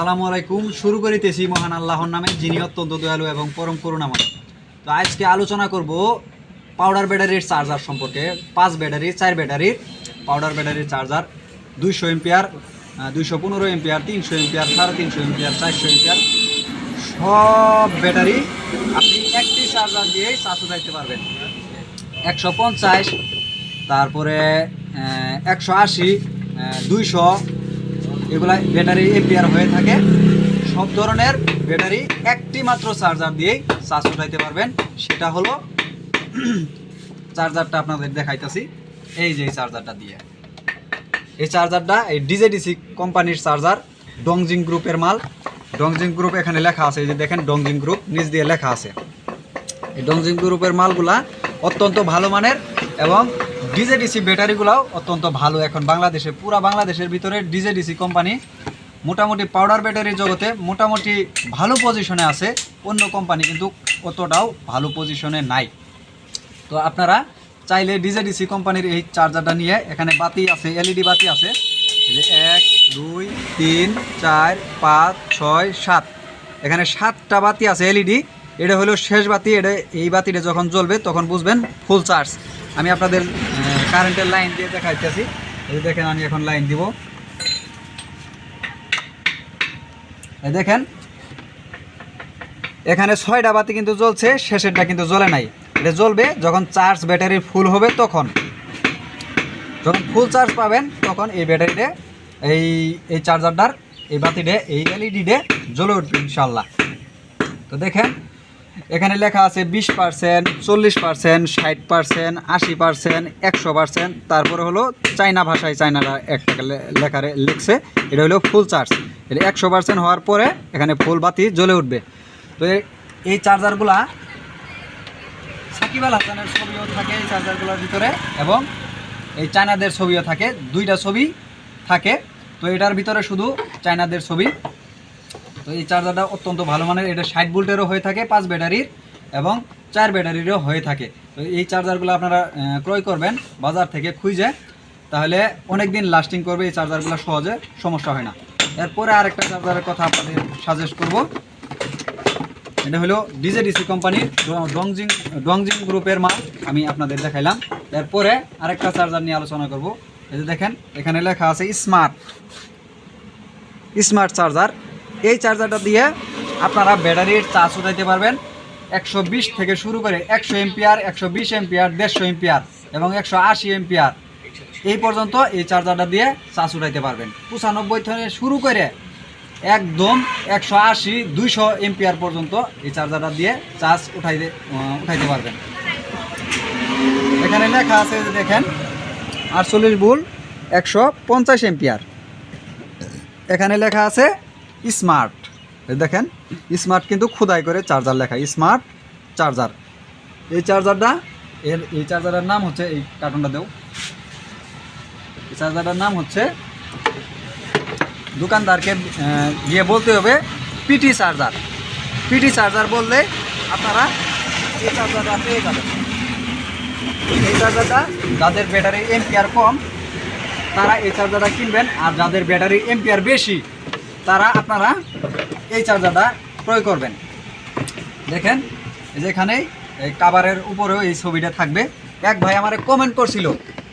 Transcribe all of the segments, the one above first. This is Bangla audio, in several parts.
আসসালামু আলাইকুম। শুরু করিতেছি মহান আল্লাহর নামে, যিনি অত্যন্ত দয়ালু এবং পরম করুণাময়। তো আজকে আলোচনা করব পাউডার ব্যাটারির চার্জার সম্পর্কে। পাঁচ ব্যাটারি, চার ব্যাটারির পাউডার ব্যাটারির চার্জার, দুইশো এমপিয়ার দুইশো পনেরো এমপিয়ার তিনশো এমপিয়ার সাড়ে তিনশো এমপিয়ার চারশো এমপিয়ার সব ব্যাটারি আপনি একটি চার্জার দিয়েই চার্জ উঠাইতে পারবেন। একশো পঞ্চাশ, তারপরে একশো আশি দুইশো এগুলা ব্যাটারি এম্পিয়ার হয়ে থাকে। সব ধরনের ব্যাটারি একটি মাত্র চার্জার দিয়েই চার্জ উঠাইতে পারবেন। সেটা হলো, চার্জারটা আপনাদের দেখাইতেছি। এই যে এই চার্জারটা দিয়ে। এই চার্জারটা এই ডিজেডিসি কোম্পানির চার্জার, ডংজিং গ্রুপের মাল। ডংজিং গ্রুপ এখানে লেখা আছে, এই যে দেখেন ডংজিং গ্রুপ, নিচ দিয়ে লেখা আছে। এই ডংজিং গ্রুপের মালগুলা অত্যন্ত ভালো মানের এবং ডিজেডিসি ব্যাটারিগুলাও অত্যন্ত ভালো এখন বাংলাদেশে, পুরা বাংলাদেশের ভিতরে ডিজেডিসি কোম্পানি মোটামুটি পাউডার ব্যাটারির জগতে মোটামুটি ভালো পজিশনে আছে, অন্য কোম্পানি কিন্তু অতটাও ভালো পজিশনে নাই। তো আপনারা চাইলে ডিজেডিসি কোম্পানির এই চার্জারটা নিয়ে এখানে বাতি আছে এলইডি বাতি আছে। যে এক, দুই, তিন, চার, পাঁচ, ছয়, সাত। এখানে সাতটা বাতি আছে এলইডি এটা হলো শেষ বাতি, এটা এই বাতিটা যখন জ্বলবে তখন বুঝবেন ফুল চার্জ আমি আপনাদের কারেন্টের লাইন দিয়ে দেখাইতেছি। এই দেখেন, আমি এখন লাইন দিব। এই দেখেন, এখানে ছয়টা বাতি কিন্তু জ্বলছে, শেষেরটা কিন্তু জ্বলে নাই। এটা জ্বলবে যখন চার্জ ব্যাটারি ফুল হবে তখন। যখন ফুল চার্জ পাবেন তখন এই ব্যাটারিতে এই এই চার্জারটার এই বাতিটে, এই এলইডিতে জ্বলে উঠবে ইনশাল্লাহ তো দেখেন এখানে লেখা আছে বিশ পার্সেন্ট, চল্লিশ পার্সেন্ট, ষাট পার্সেন্ট, আশি পার্সেন্ট, একশো পার্সেন্ট। তারপরে হলো চাইনা ভাষায় চাইনারা লে- লেখা লিখছে। এটা হলো ফুল চার্জ এটা একশো পার্সেন্ট হওয়ার পরে এখানে ফুল বাতি জ্বলে উঠবে। তো এই চার্জারগুলা সাকিব আল হাসানের ছবিও থাকে এই চার্জারগুলোর ভিতরে এবং এই চায়নাদের ছবিও থাকে। দুইটা ছবি থাকে। তো এটার ভিতরে শুধু চায়নাদের ছবি তো এই চার্জারটা অত্যন্ত ভালো মানের। এটা ষাট ভোল্টেরও হয়ে থাকে পাঁচ ব্যাটারির এবং চার ব্যাটারিরও হয়ে থাকে। তো এই চার্জারগুলো আপনারা ক্রয় করবেন, বাজার থেকে খুঁজে, তাহলে অনেক দিন লাস্টিং করবে এই চার্জারগুলো সহজে, সমস্যা হয় না। এরপরে আরেকটা চার্জারের কথা আপনাদের সাজেস্ট করব। এটা হলো ডিজেডিসি কোম্পানির ডংজিং ডংজিং গ্রুপের মাল, আমি আপনাদের দেখাইলাম। এরপরে আরেকটা চার্জার নিয়ে আলোচনা করব। এই যে দেখেন, এখানে লেখা আছে স্মার্ট। স্মার্ট চার্জার এই চার্জারটা দিয়ে আপনারা ব্যাটারির চার্জ উঠাইতে পারবেন। একশো বিশ থেকে শুরু করে একশো এমপিআর একশো বিশ এমপিআর দেড়শো এমপিআর এবং একশো আশি এমপিআর এই পর্যন্ত এই চার্জারটা দিয়ে চার্জ উঠাইতে পারবেন। পঁচানব্বই থেকে শুরু করে একদম একশো আশি, দুইশো এমপিআর পর্যন্ত এই চার্জারটা দিয়ে চার্জ উঠাইতে উঠাইতে পারবেন। এখানে লেখা আছে দেখেন, আটচল্লিশ বুল একশো পঞ্চাশ এমপিআর এখানে লেখা আছে স্মার্ট। দেখেন, স্মার্ট কিন্তু খোদাই করে চার্জার লেখা, স্মার্ট চার্জার। এই চার্জারটা, এর, এই চার্জারের নাম হচ্ছে, এই কার্টুনটা দেও। এই চার্জারটার নাম হচ্ছে, দোকানদারকে গিয়ে বলতে হবে, পিটি চার্জার। পিটি চার্জার বললে আপনারা এই চার্জারটা পেয়ে যাবেন। এই চার্জারটা যাদের ব্যাটারি এমপিআর কম, তারা এই চার্জারটা কিনবেন, আর যাদের ব্যাটারি এমপিআর বেশি তারা আপনারা এই চার্জারটা ক্রয় করবেন। দেখেন, এই যে এখানে এই কাভারের উপরেও এই ছবিটা থাকবে। এক ভাই আমারে কমেন্ট করছিল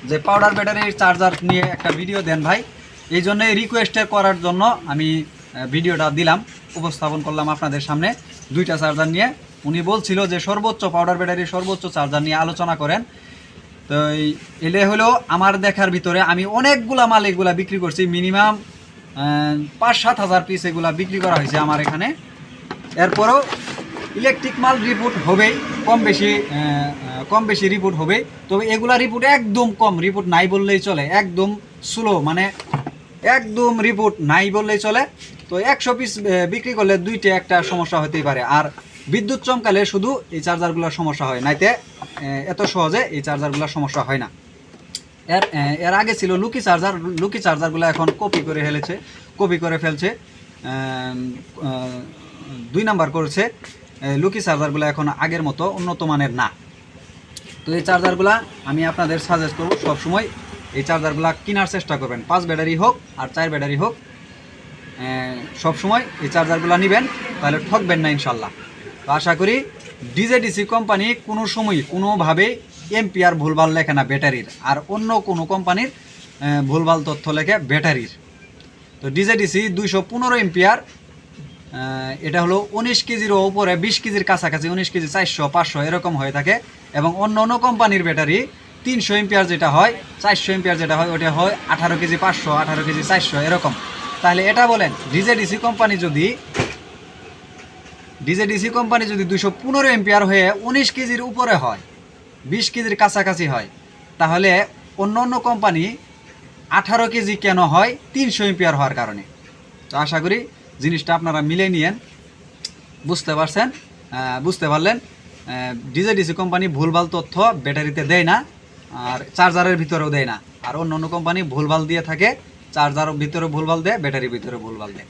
যে পাউডার ব্যাটারির চার্জার নিয়ে একটা ভিডিও দেন ভাই। এই জন্য রিকোয়েস্টে করার জন্য আমি ভিডিওটা দিলাম, উপস্থাপন করলাম আপনাদের সামনে দুইটা চার্জার নিয়ে। উনি বলছিল যে, সর্বোচ্চ পাউডার ব্যাটারির সর্বোচ্চ চার্জার নিয়ে আলোচনা করেন। তো এলে হলো আমার দেখার ভিতরে আমি অনেকগুলা মাল এগুলা বিক্রি করছি মিনিমাম পাঁচ সাত হাজার পিস এগুলা বিক্রি করা হয়েছে আমার এখানে। এরপরও ইলেকট্রিক মাল রিপোর্ট হবেই, কম বেশি কম বেশি রিপোর্ট হবেই। তবে এগুলা রিপোর্ট একদম কম রিপোর্ট নাই বললেই চলে, একদম স্লো মানে একদম রিপোর্ট নাই বললেই চলে। তো একশো পিস বিক্রি করলে দুইটা একটা সমস্যা হতেই পারে। আর বিদ্যুৎ চমকালে শুধু এই চার্জারগুলোর সমস্যা হয়, নাইতে এত সহজে এই চার্জারগুলোর সমস্যা হয় না। এর এর আগে ছিল লুকি চার্জার, লুকি চার্জারগুলো এখন কপি করে ফেলেছে কপি করে ফেলছে। দুই নাম্বার করেছে লুকি চার্জারগুলো এখন আগের মতো উন্নত মানের না। তো এই চার্জারগুলা আমি আপনাদের সাজেস্ট করব সবসময়, এই চার্জারগুলা কেনার চেষ্টা করবেন। পাঁচ ব্যাটারি হোক আর চার ব্যাটারি হোক সব সময় এই চার্জারগুলো নেবেন, তাহলে ঠকবেন না ইনশাল্লাহ। তো আশা করি ডিজেডিসি কোম্পানি কোনো সময় কোনোভাবে এমপিআর ভুলভাল লেখে না ব্যাটারির, আর অন্য কোনো কোম্পানির ভুলভাল তথ্য লেখে ব্যাটারির। তো ডিজেডিসি দুইশো পনেরো এমপিআর এটা হলো উনিশ কেজির উপরে বিশ কেজির কাছাকাছি উনিশ কেজি চারশো, পাঁচশো এরকম হয়ে থাকে। এবং অন্য অন্য কোম্পানির ব্যাটারি তিনশো এমপিআর যেটা হয়, চারশো এমপিআর যেটা হয়, ওটা হয় আঠারো কেজি পাঁচশো, আঠারো কেজি চারশো এরকম। তাহলে এটা বলেন, ডিজেডিসি কোম্পানি যদি ডিজেডিসি কোম্পানি যদি দুশো পনেরো এমপিআর হয়ে উনিশ কেজির উপরে হয়, বিশ কেজির কাছাকাছি হয়, তাহলে অন্য অন্য কোম্পানি আঠারো কেজি কেন হয় তিনশো এমপিআর হওয়ার কারণে। তো আশা করি জিনিসটা আপনারা মিলে নিয়েন। বুঝতে পারছেন? বুঝতে পারলেন? ডিজেডিসি কোম্পানি ভুলভাল তথ্য ব্যাটারিতে দেয় না, আর চার্জারের ভিতরেও দেয় না। আর অন্য অন্য কোম্পানি ভুলভাল দিয়ে থাকে, চার্জার ভিতরে ভুলভাল দেয়, ব্যাটারির ভিতরে ভুলভাল দেয়।